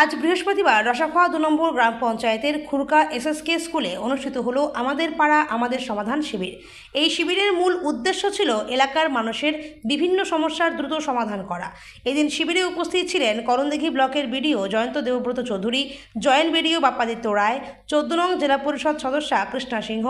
আজ বৃহস্পতিবার রসাখোয়া দু নম্বর গ্রাম পঞ্চায়েতের খুরকা এসএসকে স্কুলে অনুষ্ঠিত হলো আমাদের পাড়া, আমাদের সমাধান শিবির। এই শিবিরের মূল উদ্দেশ্য ছিল এলাকার মানুষের বিভিন্ন সমস্যার দ্রুত সমাধান করা। এদিন শিবিরে উপস্থিত ছিলেন করণদিঘি ব্লকের BDO Jayanta Debabrata Chowdhury joint BDO Bappaditya Roy, চোদ্দ নং জেলা পরিষদ সদস্যা কৃষ্ণা সিংহ,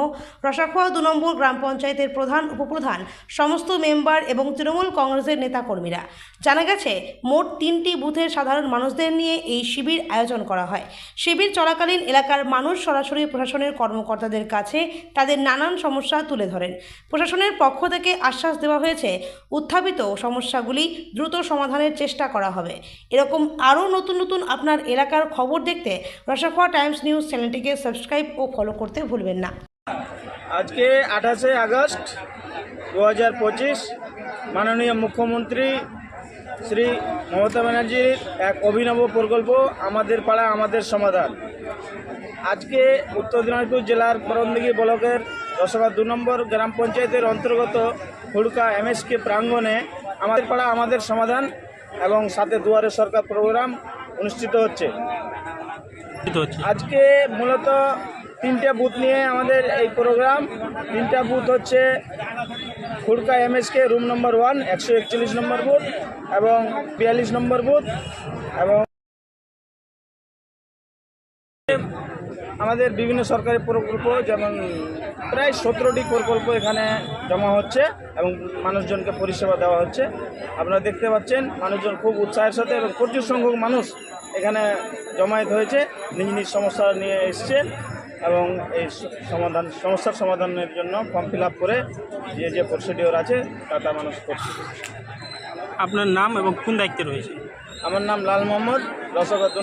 রসাখোয়া দু নম্বর গ্রাম পঞ্চায়েতের প্রধান, উপপ্রধান সমস্ত মেম্বার এবং তৃণমূল কংগ্রেসের নেতাকর্মীরা। জানা গেছে, মোট তিনটি বুথের সাধারণ মানুষদের নিয়ে এই শিবির আয়োজন করা হয়। শিবির চলাকালীন এলাকার মানুষ সরাসরি প্রশাসনের কর্মকর্তাদের কাছে তাদের নানান সমস্যা তুলে ধরেন। প্রশাসনের পক্ষ থেকে আশ্বাস দেওয়া হয়েছে, উত্থাপিত সমস্যাগুলি দ্রুত সমাধানের চেষ্টা করা হবে। এরকম আরও নতুন নতুন আপনার এলাকার খবর দেখতে রসাখোয়া টাইমস নিউজ চ্যানেলটিকে সাবস্ক্রাইব ও ফলো করতে ভুলবেন না। আজকে আঠাশে আগস্ট দু হাজার পঁচিশ মাননীয় মুখ্যমন্ত্রী শ্রী মমতা ব্যানার্জির এক অভিনব প্রকল্প আমাদের পাড়া আমাদের সমাধান। আজকে উত্তর দিনাজপুর জেলার করণদিঘি ব্লকের দশবা দু নম্বর গ্রাম পঞ্চায়েতের অন্তর্গত হুড়কা এমএসকে প্রাঙ্গণে আমাদের পাড়া আমাদের সমাধান এবং সাথে দুয়ারে সরকার প্রোগ্রাম অনুষ্ঠিত হচ্ছে। আজকে মূলত তিনটে বুথ নিয়ে আমাদের এই প্রোগ্রাম তিনটা বুথ হচ্ছে Khurka MSK room number one একশো একচল্লিশ নম্বর বুথ এবং বিয়াল্লিশ নম্বর বুথ এবং আমাদের বিভিন্ন সরকারি প্রকল্প, যেমন প্রায় সতেরোটি প্রকল্প এখানে জমা হচ্ছে এবং মানুষজনকে পরিষেবা দেওয়া হচ্ছে। আপনারা দেখতে পাচ্ছেন, মানুষজন খুব উৎসাহের সাথে এবং প্রচুর সংখ্যক মানুষ এখানে জমায়েত হয়েছে। নিজ নিজ সমস্যা নিয়ে এসছে। এবং এই সমাধান সমস্যার সমাধানের জন্য ফর্ম ফিল আপ করে যে যে প্রসিডিওর আছে তা তা মানুষ করছে। আপনার নাম এবং কোন দায়িত্বে রয়েছে? আমার নাম লাল মোহাম্মদ রসগত